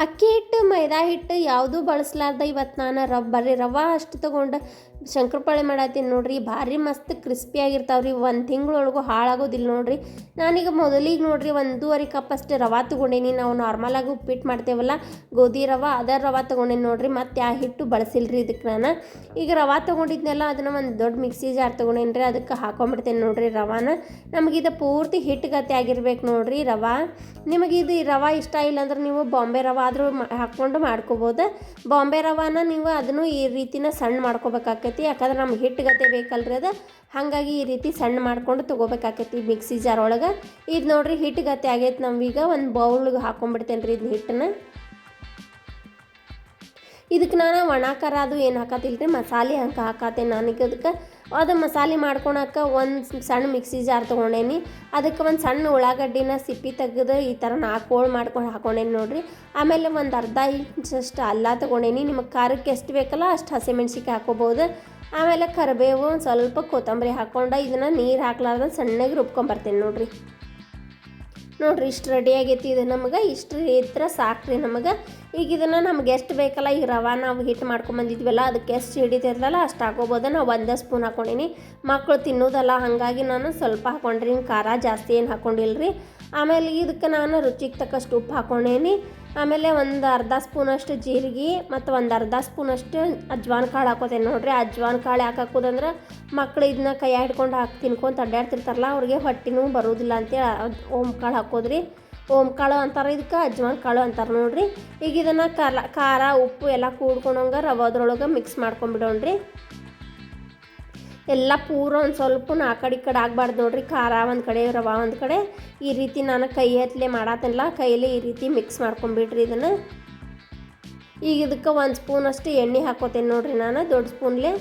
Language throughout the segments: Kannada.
ಅಕ್ಕಿ ಹಿಟ್ಟು ಮೈದಾ ಹಿಟ್ಟು ಯಾವುದೂ ಬಳಸಲಾರ್ದ ಇವತ್ತು ನಾನು ರವ್ ಬರೀ ರವೆ ಅಷ್ಟು ತೊಗೊಂಡು ಶಂಕರಪಾಳೆ ಮಾಡತ್ತೀನಿ ನೋಡ್ರಿ. ಭಾರಿ ಮಸ್ತ್ ಕ್ರಿಸ್ಪಿಯಾಗಿರ್ತಾವೆ ರೀ ಒಂದು ತಿಂಗಳೊಳಗೂ ಹಾಳಾಗೋದಿಲ್ಲ ನೋಡ್ರಿ. ನಾನೀಗ ಮೊದಲಿಗೆ ನೋಡ್ರಿ ಒಂದೂವರೆ ಕಪ್ ಅಷ್ಟು ರವೆ ತೊಗೊಂಡೇನಿ. ನಾವು ನಾರ್ಮಲಾಗಿ ಉಪ್ಪಿಟ್ಟು ಮಾಡ್ತೇವಲ್ಲ, ಗೋಧಿ ರವೆ, ಅದರ ರವೆ ತೊಗೊಂಡೇನಿ ನೋಡ್ರಿ. ಮತ್ತು ಯಾವ ಹಿಟ್ಟು ಬಳಸಿಲ್ರಿ ಇದಕ್ಕೆ ನಾನು. ಈಗ ರವೆ ತೊಗೊಂಡಿದ್ನೆಲ್ಲ, ಅದನ್ನು ಒಂದು ದೊಡ್ಡ ಮಿಕ್ಸಿ ಜಾರ್ ತೊಗೊಂಡೇನಿ ರೀ ಅದಕ್ಕೆ ಹಾಕೊಂಡ್ಬಿಡ್ತೇನೆ ನೋಡ್ರಿ ರವಾನ. ನಮಗಿದು ಪೂರ್ತಿ ಹಿಟ್ಟುಗತ್ತೆ ಆಗಿರ್ಬೇಕು ನೋಡ್ರಿ ರವೆ. ನಿಮಗೆ ಇದು ರವೆ ಇಷ್ಟ ಇಲ್ಲಾಂದ್ರೆ ನೀವು ಬಾಂಬೆ ರವೆ ಆದರೂ ಹಾಕ್ಕೊಂಡು ಮಾಡ್ಕೋಬೋದು. ಬಾಂಬೆ ರವಾನ ನೀವು ಅದನ್ನು ಈ ರೀತಿನ ಸಣ್ಣ ಮಾಡ್ಕೋಬೇಕಾಕೈತಿ ಯಾಕಂದ್ರೆ ನಮ್ಗೆ ಹಿಟ್ಟುಗತ್ತೆ ಬೇಕಲ್ರಿ ಅದು. ಹಾಗಾಗಿ ಈ ರೀತಿ ಸಣ್ಣ ಮಾಡ್ಕೊಂಡು ತೊಗೋಬೇಕಾಕೈತಿ ಮಿಕ್ಸಿ ಜಾರ್ ಒಳಗೆ. ಇದು ನೋಡ್ರಿ ಗತೆ ಆಗೈತೆ ನಮ್ಗೀಗ. ಒಂದು ಬೌಲ್ಗೆ ಹಾಕೊಂಡ್ಬಿಡ್ತೇನೆ ರೀ ಇದು ಹಿಟ್ಟನ್ನ. ಇದಕ್ಕೆ ನಾನು ಒಣ ಅದು ಏನು ಹಾಕತ್ತಿಲ್ಲ ಮಸಾಲೆ ಹಂಗೆ ಹಾಕತ್ತೇನೆ ನನಗೆ ಅದಕ್ಕೆ. ಅದು ಮಸಾಲೆ ಮಾಡ್ಕೊಳಕ ಒಂದು ಸಣ್ಣ ಮಿಕ್ಸಿ ಜಾರ್ ತೊಗೊಂಡೇನಿ. ಅದಕ್ಕೆ ಒಂದು ಸಣ್ಣ ಉಳ್ಳಾಗಡ್ಡಿನ ಸಿಪ್ಪಿ ತೆಗೆದು ಈ ಥರ ನಾಲ್ಕು ಹೋಳು ಮಾಡ್ಕೊಂಡು ಹಾಕೊಂಡೇನಿ ನೋಡಿರಿ. ಆಮೇಲೆ ಒಂದು ಅರ್ಧ ಇಂಚಷ್ಟು ಅಲ್ಲ ತೊಗೊಂಡೇನಿ. ನಿಮಗೆ ಖಾರಕ್ಕೆ ಎಷ್ಟು ಬೇಕಲ್ಲ ಅಷ್ಟು ಹಸಿಮೆಣ್ಸಿಕಾಯಿ ಹಾಕೋಬೋದು. ಆಮೇಲೆ ಕರಿಬೇವು ಒಂದು ಸ್ವಲ್ಪ ಕೊತ್ತಂಬರಿ ಹಾಕ್ಕೊಂಡು ಇದನ್ನು ನೀರು ಹಾಕ್ಲಾರ್ದ ಸಣ್ಣಗೆ ರುಬ್ಕೊಂಬರ್ತೀನಿ ನೋಡಿರಿ. ನೋಡಿರಿ ಇಷ್ಟು ರೆಡಿ ಆಗೈತಿ ಇದು ನಮಗೆ. ಇಷ್ಟು ಇದ್ರೆ ಸಾಕ್ರಿ ನಮಗೆ. ಈಗ ಇದನ್ನು ನಮ್ಗೆ ಎಷ್ಟು ಬೇಕಲ್ಲ ಈಗ ರವೆ ನಾವು ಹಿಟ್ಟು ಮಾಡ್ಕೊಂಬಂದಿದ್ವಲ್ಲ ಅದಕ್ಕೆ ಎಷ್ಟು ಹಿಡಿತಿರ್ತಲ್ಲ ಅಷ್ಟು ಹಾಕೋಬೋದು ನಾವು ಒಂದೇ ಸ್ಪೂನ್ ಹಾಕೊಂಡೀನಿ. ಮಕ್ಕಳು ತಿನ್ನೋದಲ್ಲ, ಹಾಗಾಗಿ ನಾನು ಸ್ವಲ್ಪ ಹಾಕೊಂಡ್ರಿ ಖಾರ ಜಾಸ್ತಿ ಏನು ಹಾಕೊಂಡಿಲ್ಲ ರೀ ಆಮೇಲೆ ಇದಕ್ಕೆ ನಾನು ರುಚಿಗೆ ತಕ್ಕಷ್ಟು ಉಪ್ಪು ಹಾಕೊಂಡೇನಿ. ಆಮೇಲೆ ಒಂದು ಅರ್ಧ ಸ್ಪೂನಷ್ಟು ಜೀರಿಗೆ ಮತ್ತು ಒಂದು ಅರ್ಧ ಸ್ಪೂನಷ್ಟು ಅಜ್ವಾನ್ ಕಾಳು ಹಾಕೋತೇನೆ ನೋಡ್ರಿ. ಅಜ್ವಾನ್ ಕಾಳು ಯಾಕೆ ಹಾಕೋದಂದ್ರೆ ಮಕ್ಳು ಇದನ್ನ ಕೈ ಹಿಡ್ಕೊಂಡು ಹಾಕಿ ತಿನ್ಕೊಂತ ಅಡ್ಡಾಡ್ತಿರ್ತಾರಲ್ಲ ಅವ್ರಿಗೆ ಹೊಟ್ಟಿನೂ ಬರೋದಿಲ್ಲ ಅಂತೇಳಿ ಓಮ್ ಕಾಳು ಹಾಕೋದ್ರಿ. ಓಮ್ ಕಾಳು ಅಂತಾರೆ, ಇದಕ್ಕೆ ಅಜ್ವಾನ್ ಕಾಳು ಅಂತಾರೆ ನೋಡ್ರಿ. ಈಗ ಇದನ್ನು ಕಲ, ಖಾರ, ಉಪ್ಪು ಎಲ್ಲ ಕೂಡ್ಕೊಂಡಂಗೆ ರವೆ ಅದ್ರೊಳಗೆ ಮಿಕ್ಸ್ ಮಾಡ್ಕೊಂಬಿಡೋಣ್ರಿ. ಎಲ್ಲ ಪೂರ ಒಂದು ಸ್ವಲ್ಪ ಆ ಕಡೆ ಈ ಕಡೆ ಆಗಬಾರ್ದು ನೋಡ್ರಿ, ಖಾರ ಒಂದು ಕಡೆ, ರವಾ ಒಂದು ಕಡೆ. ಈ ರೀತಿ ನಾನು ಕೈ ಹತ್ತಲೆ ಮಾಡತ್ತಲ್ಲ ಕೈಯಲ್ಲಿ ಈ ರೀತಿ ಮಿಕ್ಸ್ ಮಾಡ್ಕೊಂಬಿಡ್ರಿ ಇದನ್ನು. ಈಗ ಇದಕ್ಕೆ ಒಂದು ಸ್ಪೂನಷ್ಟು ಎಣ್ಣೆ ಹಾಕೋತೇನೆ ನೋಡ್ರಿ ನಾನು, ದೊಡ್ಡ ಸ್ಪೂನ್ಲೆ.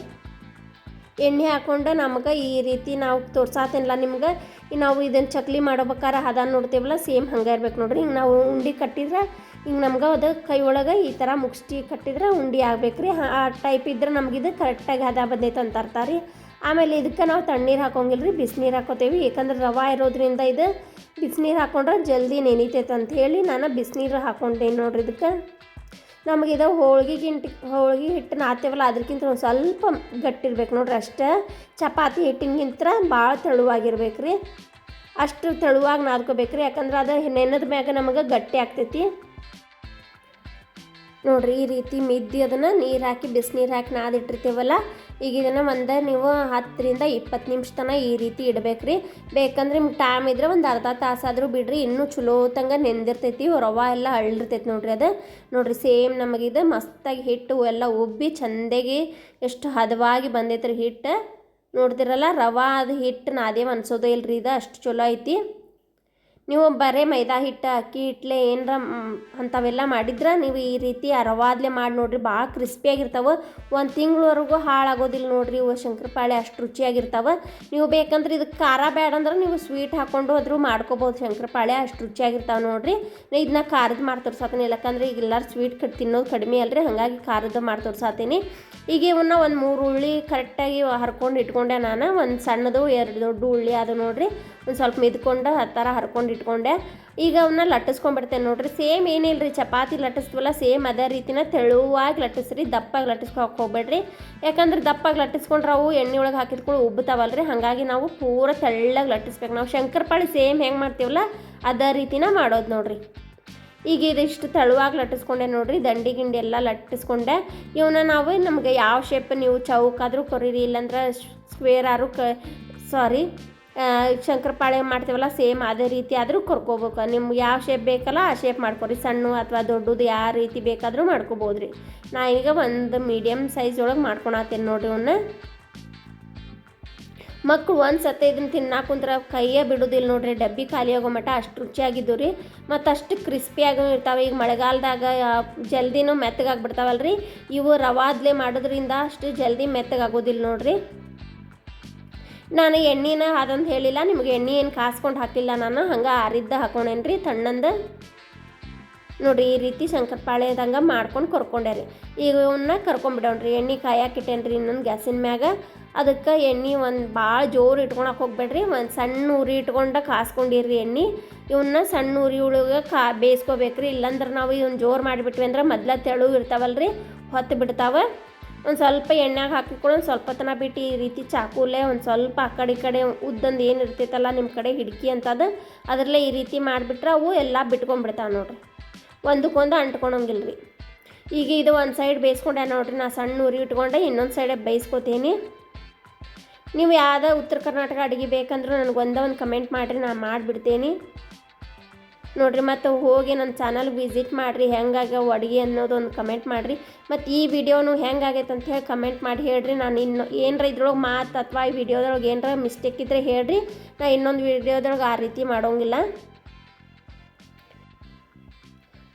ಎಣ್ಣೆ ಹಾಕೊಂಡು ನಮಗೆ ಈ ರೀತಿ ನಾವು ತೋರ್ಸಾತೇನಲ್ಲ ನಿಮ್ಗೆ ನಾವು ಇದನ್ನು ಚಕ್ಲಿ ಮಾಡ್ಬೇಕಾರೆ ಹದ ನೋಡ್ತೇವಲ್ಲ, ಸೇಮ್ ಹಂಗೆ ಇರ್ಬೇಕು ನೋಡ್ರಿ. ಹಿಂಗೆ ನಾವು ಉಂಡೆ ಕಟ್ಟಿದ್ರೆ, ಹಿಂಗೆ ನಮ್ಗೆ ಅದು ಕೈ ಒಳಗೆ ಈ ಥರ ಮುಗ್ಸ್ಟಿ ಕಟ್ಟಿದ್ರೆ ಉಂಡೆ ಆಗ್ಬೇಕು ರೀ ಆ ಟೈಪ್ ಇದ್ರೆ ನಮಗಿದು ಕರೆಕ್ಟಾಗಿ ಹದ ಬಂದೈತೆ ಅಂತ ಅರ್ಥ ರೀ. ಆಮೇಲೆ ಇದಕ್ಕೆ ನಾವು ತಣ್ಣೀರು ಹಾಕೋಂಗಿಲ್ಲ ರೀ ಬಿಸಿನೀರು ಹಾಕೋತೇವೆ. ಏಕೆಂದ್ರೆ ರವೆ ಇರೋದ್ರಿಂದ ಇದು ಬಿಸಿನೀರು ಹಾಕೊಂಡ್ರೆ ಜಲ್ದಿ ನೆನೀತೈತೆ ಅಂತ ಹೇಳಿ ನಾನು ಬಿಸಿನೀರು ಹಾಕೊಂಡೆ ನೋಡ್ರಿ ಇದಕ್ಕೆ. ನಮಗಿದು ಹೋಳ್ಗೆ ಗಿಂಟಿ, ಹೋಳ್ಗೆ ಹಿಟ್ಟು ನಾತೇವಲ್ಲ ಅದಕ್ಕಿಂತ ಒಂದು ಸ್ವಲ್ಪ ಗಟ್ಟಿರ್ಬೇಕು ನೋಡ್ರಿ ಅಷ್ಟೇ. ಚಪಾತಿ ಹಿಟ್ಟಿನಗಿಂತ ಭಾಳ ತೆಳುವಾಗಿರ್ಬೇಕು ರೀ ಅಷ್ಟು ತೆಳುವಾಗಿ ನಾದ್ಕೋಬೇಕು ರೀ ಯಾಕಂದ್ರೆ ಅದು ನೆನೆದ ಮ್ಯಾಗ ನಮಗೆ ಗಟ್ಟಿ ಆಗ್ತೈತಿ. ನೋಡ್ರಿ ಈ ರೀತಿ ಮಿದ್ದಿ ಅದನ್ನು ನೀರು ಹಾಕಿ ಬಿಸಿನೀರು ಹಾಕಿ ನಾದಿಟ್ಟಿರ್ತೀವಲ್ಲ ಈಗ ಇದನ್ನು ಒಂದು ನೀವು ಹತ್ತರಿಂದ ಇಪ್ಪತ್ತು ನಿಮಿಷ ತನಕ ಈ ರೀತಿ ಇಡ್ಬೇಕ್ರಿ. ಬೇಕಂದ್ರೆ ನಿಮ್ಗೆ ಟೈಮ್ ಇದ್ರೆ ಒಂದು ಅರ್ಧ ತಾಸಾದರೂ ಬಿಡ್ರಿ, ಇನ್ನೂ ಚಲೋ ತಂಗ ನೆಂದಿರ್ತೈತಿ ರವೆ ಎಲ್ಲ ಅಳ್ಳಿರ್ತೈತಿ ನೋಡ್ರಿ ಅದು. ನೋಡ್ರಿ ಸೇಮ್ ನಮಗಿದು ಮಸ್ತಾಗಿ ಹಿಟ್ಟು ಎಲ್ಲ ಉಬ್ಬಿ ಚಂದಗೆ ಎಷ್ಟು ಹದವಾಗಿ ಬಂದೈತ್ರಿ ಹಿಟ್ಟು. ನೋಡ್ತಿರಲ್ಲ ರವಾ ಅದು ಹಿಟ್ಟು ನಾದೇವು ಅನ್ಸೋದೇ ಇಲ್ರಿ, ಇದು ಅಷ್ಟು ಚಲೋ ಐತಿ. ನೀವು ಬರೇ ಮೈದಾ ಹಿಟ್ಟು ಅಕ್ಕಿ ಹಿಟ್ಲೆ ಏನರ ಅಂಥವೆಲ್ಲ ಮಾಡಿದ್ರೆ ನೀವು ಈ ರೀತಿ ಅರವಾದ್ಲೆ ರವಾದ್ಲೆ ಮಾಡಿ ನೋಡ್ರಿ. ಭಾಳ ಕ್ರಿಸ್ಪಿಯಾಗಿರ್ತಾವೆ ಒಂದು ತಿಂಗಳವರೆಗೂ ಹಾಳಾಗೋದಿಲ್ಲ ನೋಡ್ರಿ ಇವು ಶಂಕರಪಾಳೆ. ಅಷ್ಟು ರುಚಿಯಾಗಿರ್ತಾವೆ. ನೀವು ಬೇಕಂದ್ರೆ ಇದಕ್ಕೆ ಖಾರ ಬೇಡ ಅಂದ್ರೆ ನೀವು ಸ್ವೀಟ್ ಹಾಕ್ಕೊಂಡು ಅದ್ರೂ ಮಾಡ್ಕೋಬೋದು ಶಂಕರಪಾಳೆ. ಅಷ್ಟು ರುಚಿಯಾಗಿರ್ತಾವೆ ನೋಡ್ರಿ. ಇದನ್ನ ಖಾರದ ಮಾಡಿ ತೋರ್ಸಾತೀನಿ. ಯಾಕಂದ್ರೆ ಈಗ ಎಲ್ಲರೂ ಸ್ವೀಟ್ ಕಟ್ ತಿನ್ನೋದು ಕಡಿಮೆ ಅಲ್ರಿ. ಹಾಗಾಗಿ ಖಾರದ ಮಾಡಿ ತೋರ್ಸಾತೀನಿ. ಈಗ ಇವನ್ನ ಒಂದು ಮೂರು ಉಳ್ಳಿ ಕರೆಕ್ಟಾಗಿ ಹರ್ಕೊಂಡು ಇಟ್ಕೊಂಡೆ ನಾನು. ಒಂದು ಸಣ್ಣದು ಎರಡು ದೊಡ್ಡ ಉಳ್ಳಿ ಅದು ನೋಡ್ರಿ. ಒಂದು ಸ್ವಲ್ಪ ಮಿದ್ಕೊಂಡು ಆ ಥರ ಹರ್ಕೊಂಡು ಇಟ್ಕೊಂಡೆ. ಈಗ ಅವನ್ನ ಲಟ್ಟಿಸ್ಕೊಂಡ್ಬಿಡ್ತೇನೆ ನೋಡ್ರಿ. ಸೇಮ್ ಏನಿಲ್ಲ ರೀ ಚಪಾತಿ ಲಟ್ಟಿಸ್ತೀವಲ್ಲ ಸೇಮ್ ಅದೇ ರೀತಿನ ತೆಳುವಾಗಿ ಲಟ್ಟಿಸ್ರಿ. ದಪ್ಪಾಗಿ ಲಟ್ಟಿಸ್ಕೊಕ್ ಹೋಗ್ಬೇಡ್ರಿ. ಯಾಕಂದ್ರೆ ದಪ್ಪಾಗಿ ಲಟ್ಟಿಸ್ಕೊಂಡ್ರೆ ಅವು ಎಣ್ಣೆ ಒಳಗೆ ಹಾಕಿದ್ಕೊಂಡು ಉಬ್ಬುತ್ತಾವಲ್ಲ ರೀ ಹಾಗಾಗಿ ನಾವು ಪೂರ ತೆಳ್ಳಗೆ ಲಟ್ಟಿಸ್ಬೇಕು. ನಾವು ಶಂಕರಪಾಳಿ ಸೇಮ್ ಹೆಂಗೆ ಮಾಡ್ತೀವಲ್ಲ, ಅದೇ ರೀತಿನ ಮಾಡೋದು ನೋಡ್ರಿ. ಈಗ ಇದಿಷ್ಟು ತೆಳುವಾಗಿ ಲಟ್ಟಿಸ್ಕೊಂಡೆ ನೋಡ್ರಿ. ದಂಡಿ ಗಿಂಡಿ ಎಲ್ಲ ಲಟ್ಟಿಸ್ಕೊಂಡೆ. ಇವನ್ನ ನಾವು ನಮಗೆ ಯಾವ ಶೇಪ್ ನೀವು ಚೌಕಾದರೂ ಕೊರೀರಿ, ಇಲ್ಲಾಂದ್ರೆ ಸ್ಕ್ವೇರ್ ಆರು ಕ ಸಾರಿ ಶಂಕರಪಾಳೆ ಮಾಡ್ತೀವಲ್ಲ, ಸೇಮ್ ಅದೇ ರೀತಿ ಆದರೂ ಕರ್ಕೋಬೇಕು. ನಿಮ್ಗೆ ಯಾವ ಶೇಪ್ ಬೇಕಲ್ಲ ಆ ಶೇಪ್ ಮಾಡ್ಕೊರಿ. ಸಣ್ಣ ಅಥವಾ ದೊಡ್ಡದು ಯಾವ ರೀತಿ ಬೇಕಾದರೂ ಮಾಡ್ಕೋಬೋದು ರೀ ನಾ ಈಗ ಒಂದು ಮೀಡಿಯಮ್ ಸೈಜ್ ಒಳಗೆ ಮಾಡ್ಕೊಳತ್ತೇನೆ ನೋಡಿರಿ ಅವನ್ನ ಮಕ್ಕಳು ಒಂದು ಸತ್ತೆ ಇದನ್ನ ತಿನ್ನಾಕ ಕುಂತ್ರ ಕೈಯೇ ಬಿಡೋದಿಲ್ಲ ನೋಡ್ರಿ. ಡಬ್ಬಿ ಖಾಲಿ ಆಗೋ ಮಟ್ಟ ಅಷ್ಟು ರುಚಿಯಾಗಿದ್ದು ರೀ. ಮತ್ತು ಅಷ್ಟು ಕ್ರಿಸ್ಪಿಯಾಗೂ ಇರ್ತಾವೆ. ಈಗ ಮಳೆಗಾಲದಾಗ ಜಲ್ದಿನೂ ಮೆತ್ತಗಾಗ್ಬಿಡ್ತಾವಲ್ಲ ರೀ ಇವು ರವಾದ್ಲೆ ಮಾಡೋದ್ರಿಂದ ಅಷ್ಟು ಜಲ್ದಿ ಮೆತ್ತಗಾಗೋದಿಲ್ಲ ನೋಡ್ರಿ. ನಾನು ಎಣ್ಣೆನ ಅದಂತ ಹೇಳಿಲ್ಲ, ನಿಮಗೆ ಎಣ್ಣೆ ಏನು ಕಾಸ್ಕೊಂಡು ಹಾಕಿಲ್ಲ ನಾನು, ಹಂಗೆ ಆರಿದ್ದ ಹಾಕೊಂಡೇನಿ ರೀ ತಣ್ಣಂದು ನೋಡ್ರಿ ಈ ರೀತಿ ಶಂಕರಪಾಳೆದಂಗೆ ಮಾಡ್ಕೊಂಡು ಕರ್ಕೊಂಡೆ ರೀ ಈಗ ಇವನ್ನ ಕರ್ಕೊಂಡ್ಬಿಡೋಣ್ರಿ ಎಣ್ಣೆ ಕಾಯಾಕಿಟ್ಟೇನಿ ರೀ ಇನ್ನೊಂದು ಗ್ಯಾಸಿನ ಮ್ಯಾಗ. ಅದಕ್ಕೆ ಎಣ್ಣೆ ಒಂದು ಭಾಳ ಜೋರು ಇಟ್ಕೊಳಕ್ಕೆ ಹೋಗ್ಬೇಡ್ರಿ, ಒಂದು ಸಣ್ಣ ಉರಿ ಇಟ್ಕೊಂಡು ಕಾಸ್ಕೊಂಡಿರ್ರಿ ಎಣ್ಣೆ. ಇವನ್ನ ಸಣ್ಣ ಉರಿ ಒಳಗೆ ಕಾ ಬೇಯಿಸ್ಕೋಬೇಕ್ರಿ, ಇಲ್ಲಾಂದ್ರೆ ನಾವು ಇವನ್ನ ಜೋರು ಮಾಡಿಬಿಟ್ವಿ ಅಂದ್ರೆ ಮೊದ್ಲ ತೆಳು ಇರ್ತಾವಲ್ರಿ, ಹೊತ್ತು ಬಿಡ್ತಾವೆ. ಒಂದು ಸ್ವಲ್ಪ ಎಣ್ಣೆಗೆ ಹಾಕಿಕೊಂಡು ಒಂದು ಸ್ವಲ್ಪ ತನ ಬಿಟ್ಟು ಈ ರೀತಿ ಚಾಕುಲೆ ಒಂದು ಸ್ವಲ್ಪ ಆ ಕಡೆ ಈ ಕಡೆ ಉದ್ದಂದು ಏನು ಇರ್ತೈತಲ್ಲ ನಿಮ್ಮ ಕಡೆ ಹಿಡ್ಕಿ ಅಂತದ ಅದರಲ್ಲೇ ಈ ರೀತಿ ಮಾಡಿಬಿಟ್ರೆ ಅವು ಎಲ್ಲ ಬಿಟ್ಕೊಂಡ್ಬಿಡ್ತಾವೆ ನೋಡ್ರಿ. ಒಂದಕ್ಕೊಂದು ಅಂಟ್ಕೊಳಂಗಿಲ್ಲ ರೀ ಈಗ ಇದು ಒಂದು ಸೈಡ್ ಬೇಯಿಸ್ಕೊಂಡೆ ನೋಡ್ರಿ, ನಾ ಸಣ್ಣ ಉರಿ ಇಟ್ಕೊಂಡೆ, ಇನ್ನೊಂದು ಸೈಡೆ ಬೇಯಿಸ್ಕೊತೀನಿ. ನೀವು ಯಾವುದೇ ಉತ್ತರ ಕರ್ನಾಟಕ ಅಡುಗೆ ಬೇಕಂದ್ರೂ ನನಗೆ ಒಂದೇ ಒಂದು ಕಮೆಂಟ್ ಮಾಡಿರಿ ನಾನು ಮಾಡಿಬಿಡ್ತೀನಿ. ನೋಡ್ರಿ, ಮತ್ತು ಹೋಗಿ ನನ್ನ ಚಾನಲ್ಗೆ ವಿಸಿಟ್ ಮಾಡಿರಿ ಹೆಂಗಾಗ ಅಡುಗೆ ಅನ್ನೋದು ಒಂದು ಕಮೆಂಟ್ ಮಾಡಿರಿ. ಮತ್ತು ಈ ವಿಡಿಯೋನು ಹೆಂಗಾಗೈತೆ ಅಂತ ಹೇಳಿ ಕಮೆಂಟ್ ಮಾಡಿ ಹೇಳ್ರಿ. ನಾನು ಇನ್ನು ಏನರ ಇದ್ರೊಳಗೆ ಮಾತು ಅಥವಾ ಈ ವಿಡಿಯೋದೊಳಗೆ ಏನರ ಮಿಸ್ಟೇಕ್ ಇದ್ದರೆ ಹೇಳ್ರಿ. ನಾ ಇನ್ನೊಂದು ವಿಡಿಯೋದೊಳಗೆ ಆ ರೀತಿ ಮಾಡೋಂಗಿಲ್ಲ.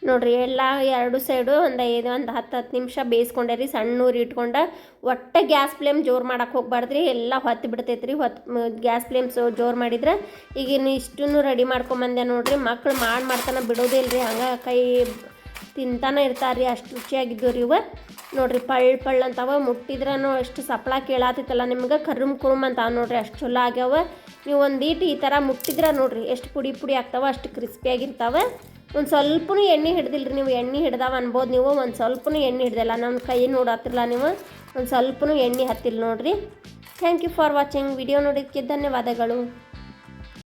ನೋಡ್ರಿ, ಎಲ್ಲ ಎರಡು ಸೈಡು ಒಂದು ಐದು, ಒಂದು ಹತ್ತು ಹತ್ತು ನಿಮಿಷ ಬೇಯಿಸ್ಕೊಂಡೆ ರೀ. ಸಣ್ಣ ಊರಿ ಇಟ್ಕೊಂಡು ಒಟ್ಟೆ ಗ್ಯಾಸ್ ಫ್ಲೇಮ್ ಜೋರು ಮಾಡೋಕೆ ಹೋಗ್ಬಾರ್ದ್ರಿ. ಎಲ್ಲ ಹೊತ್ತು ಬಿಡ್ತೈತೆ ರೀ ಹೊತ್ತು ಗ್ಯಾಸ್ ಫ್ಲೇಮ್ ಸೊ ಜೋರು ಮಾಡಿದ್ರೆ ಈಗ ಇನ್ನು ಇಷ್ಟನ್ನು ರೆಡಿ ಮಾಡ್ಕೊಂಬಂದೆ ನೋಡಿರಿ. ಮಕ್ಳು ಮಾಡಿ ಮಾಡ್ತಾನೆ ಬಿಡೋದೇ ಇಲ್ಲ ರೀ ಹಂಗೆ ಕೈ ತಿಂತಾನೆ ಇರ್ತಾರೆ ರೀ ಅಷ್ಟು ರುಚಿಯಾಗಿದ್ದು ರೀ ಇವ. ನೋಡಿರಿ ಪಳ್ಳು ಪಳ್ಳು ಅಂತಾವ. ಮುಟ್ಟಿದ್ರೂ ಅಷ್ಟು ಸಪ್ಳ ಕೇಳಾತಿತ್ತಲ್ಲ ನಿಮ್ಗೆ. ಕರುಮ್ ಕುರುಮ್ ಅಂತ ನೋಡಿರಿ. ಅಷ್ಟು ಚಲೋ ಆಗ್ಯಾವ. ನೀವು ಒಂದೀಟು ಈ ಥರ ಮುಟ್ಟಿದ್ರೆ ನೋಡಿರಿ. ಎಷ್ಟು ಪುಡಿ ಪುಡಿ ಆಗ್ತಾವ, ಅಷ್ಟು ಕ್ರಿಸ್ಪಿಯಾಗಿರ್ತಾವೆ ಒಂದು ಸ್ವಲ್ಪನೂ ಎಣ್ಣೆ ಹಿಡ್ದಿಲ್ಲ ರೀ ನೀವು ಎಣ್ಣೆ ಹಿಡ್ದಾವ ಅನ್ಬೋದು ನೀವು, ಒಂದು ಸ್ವಲ್ಪನೂ ಎಣ್ಣೆ ಹಿಡ್ದಿಲ್ಲ ನನ್ನ ಕೈ ನೋಡತ್ತಿರಲ್ಲ ನೀವು, ಒಂದು ಸ್ವಲ್ಪನೂ ಎಣ್ಣೆ ಹತ್ತಿಲ್ಲ ನೋಡಿರಿ. Thank you for watching video ನೋಡಿದ್ದಕ್ಕೆ ಧನ್ಯವಾದಗಳು.